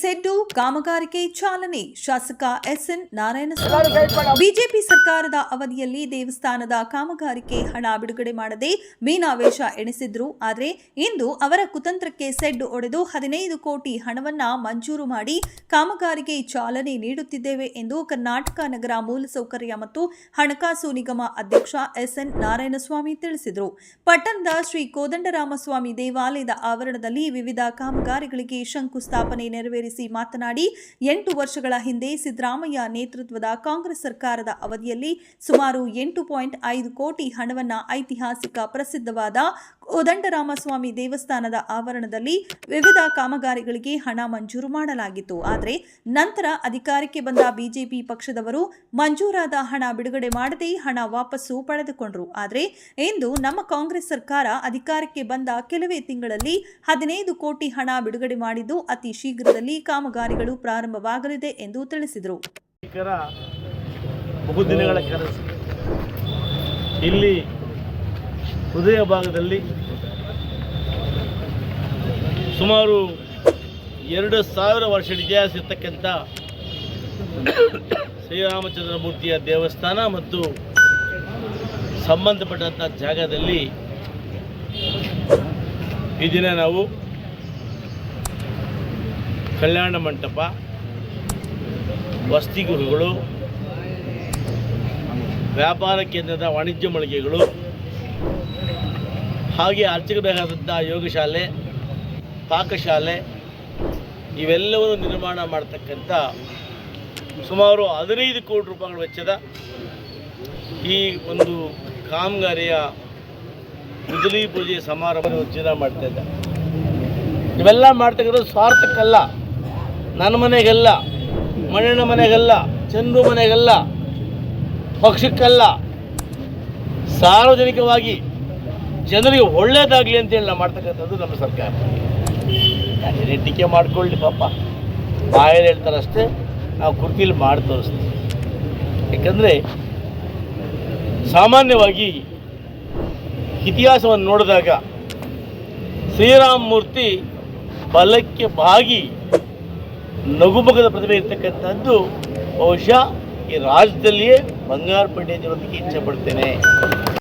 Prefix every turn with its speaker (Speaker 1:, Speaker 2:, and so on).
Speaker 1: ಸೆಡ್ಡು ಕಾಮಗಾರಿಕೆ ಚಾಲನೆ ಶಾಸಕ SN Narayanaswamy. BJP ಸರ್ಕಾರದ ಅವಧಿಯಲ್ಲಿ ದೇವಸ್ಥಾನದ ಕಾಮಗಾರಿಕೆ ಹಣ ಬಿಡುಗಡೆ ಮಾಡದೆ ಮೀನಾವೇಶ ಎಣಿಸಿದ್ರು. ಆದರೆ ಇಂದು ಅವರ ಕುತಂತ್ರಕ್ಕೆ ಸೆಡ್ಡು ಒಡೆದು ಹದಿನೈದು ಕೋಟಿ ಹಣವನ್ನ ಮಂಜೂರು ಮಾಡಿ ಕಾಮಗಾರಿಗೆ ಚಾಲನೆ ನೀಡುತ್ತಿದ್ದೇವೆ ಎಂದು ಕರ್ನಾಟಕ ನಗರ ಮೂಲಸೌಕರ್ಯ ಮತ್ತು ಹಣಕಾಸು ನಿಗಮ ಅಧ್ಯಕ್ಷ ಎಸ್ಎನ್ ನಾರಾಯಣಸ್ವಾಮಿ ತಿಳಿಸಿದರು. ಪಟ್ಟಣದ ಶ್ರೀ ಕೋದಂಡರಾಮಸ್ವಾಮಿ ದೇವಾಲಯದ ಆವರಣದಲ್ಲಿ ವಿವಿಧ ಕಾಮಗಾರಿಗಳಿಗೆ ಶಂಕುಸ್ಥಾಪನೆ ನೆರವೇರಿಸಿ ಮಾತನಾಡಿ, ಎಂಟು ವರ್ಷಗಳ ಹಿಂದೆ ಸಿದ್ದರಾಮಯ್ಯ ನೇತೃತ್ವದ ಕಾಂಗ್ರೆಸ್ ಸರ್ಕಾರದ ಅವಧಿಯಲ್ಲಿ ಸುಮಾರು ಎಂಟು ಪಾಯಿಂಟ್ ಐದು ಕೋಟಿ ಹಣವನ್ನ ಐತಿಹಾಸಿಕ ಪ್ರಸಿದ್ಧವಾದ ಕೋದಂಡರಾಮಸ್ವಾಮಿ ದೇವಸ್ಥಾನದ ಆವರಣದಲ್ಲಿ ವಿವಿಧ ಕಾಮಗಾರಿಗಳಿಗೆ ಹಣ ಮಂಜೂರು ಮಾಡಲಾಗಿತ್ತು. ಆದರೆ ನಂತರ ಅಧಿಕಾರಕ್ಕೆ ಬಂದ ಬಿಜೆಪಿ ಪಕ್ಷದವರು ಮಂಜೂರಾದ ಹಣ ಬಿಡುಗಡೆ ಮಾಡದೆ ಹಣ ವಾಪಸ್ಸು ಪಡೆದುಕೊಂಡರು. ಆದರೆ ಇಂದು ನಮ್ಮ ಕಾಂಗ್ರೆಸ್ ಸರ್ಕಾರ ಅಧಿಕಾರಕ್ಕೆ ಬಂದ ಕೆಲವೇ ತಿಂಗಳಲ್ಲಿ ಹದಿನೈದು ಕೋಟಿ ಹಣ ಬಿಡುಗಡೆ ಮಾಡಿದ್ದು ಅತಿ ಶೀಘ್ರದಲ್ಲಿ ಕಾಮಗಾರಿಗಳು ಪ್ರಾರಂಭವಾಗಲಿದೆ ಎಂದು ತಿಳಿಸಿದರು.
Speaker 2: ಇಲ್ಲಿ ಹೃದಯ ಭಾಗದಲ್ಲಿ ಸುಮಾರು ಎರಡು ಸಾವಿರ ವರ್ಷ ಇತಿಹಾಸ ಇರ್ತಕ್ಕಂಥ ಶ್ರೀರಾಮಚಂದ್ರ ಮೂರ್ತಿಯ ದೇವಸ್ಥಾನ ಮತ್ತು ಸಂಬಂಧಪಟ್ಟಂಥ ಜಾಗದಲ್ಲಿ ಈ ದಿನ ನಾವು ಕಲ್ಯಾಣ ಮಂಟಪ ವಸ್ತಿಗುರುಗಳು ವ್ಯಾಪಾರ ಕೇಂದ್ರದ ವಾಣಿಜ್ಯ ಮಳಿಗೆಗಳು ಹಾಗೆ ಅರ್ಚಕಬೇಕಾದಂಥ ಯೋಗಶಾಲೆ, ಪಾಕಶಾಲೆ, ಇವೆಲ್ಲವನ್ನು ನಿರ್ಮಾಣ ಮಾಡ್ತಕ್ಕಂಥ ಸುಮಾರು ಹದಿನೈದು ಕೋಟಿ ರೂಪಾಯಿಗಳ ವೆಚ್ಚದ ಈ ಒಂದು ಕಾಮಗಾರಿಯ ಗುಜಲಿ ಪೂಜೆ ಸಮಾರಂಭ ಜೀವನ ಮಾಡ್ತಾ ಇದ್ದೆ. ಇವೆಲ್ಲ ಮಾಡ್ತಕ್ಕಂಥದ್ದು ಸ್ವಾರ್ಥಕ್ಕಲ್ಲ. ನನ್ನ ಮನೆಗೆಲ್ಲ, ಮಣ್ಣಿನ ಮನೆಗಲ್ಲ, ಚಂದ್ರು ಮನೆಗಲ್ಲ, ಪಕ್ಷಕ್ಕಲ್ಲ. ಸಾರ್ವಜನಿಕವಾಗಿ ಜನರಿಗೆ ಒಳ್ಳೇದಾಗಲಿ ಅಂತೇಳಿ ನಾವು ಮಾಡ್ತಕ್ಕಂಥದ್ದು ನಮ್ಮ ಸರ್ಕಾರ. ಯಾರೇ ಟೀಕೆ ಮಾಡ್ಕೊಳ್ಳಿ ಪಾಪ. ಬಾಯಲ್ಲಿ ಹೇಳ್ತಾರಷ್ಟೇ, ನಾವು ಕುರ್ತಿಲಿ ಮಾಡಿ ತೋರಿಸ್ತೀವಿ. ಯಾಕಂದರೆ ಸಾಮಾನ್ಯವಾಗಿ ಇತಿಹಾಸವನ್ನು ನೋಡಿದಾಗ ಶ್ರೀರಾಮ ಮೂರ್ತಿ ಬಲಕ್ಕೆ ಬಾಗಿ ನಗುಮಗದ ಪ್ರತಿಭೆ ಇರ್ತಕ್ಕಂಥದ್ದು ಬಹುಶಃ ಈ ರಾಜ್ಯದಲ್ಲಿಯೇ ಬಂಗಾರ ಪಂಡಿತರೊಂದಿಗೆ ಇಚ್ಛೆ ಪಡ್ತೇನೆ.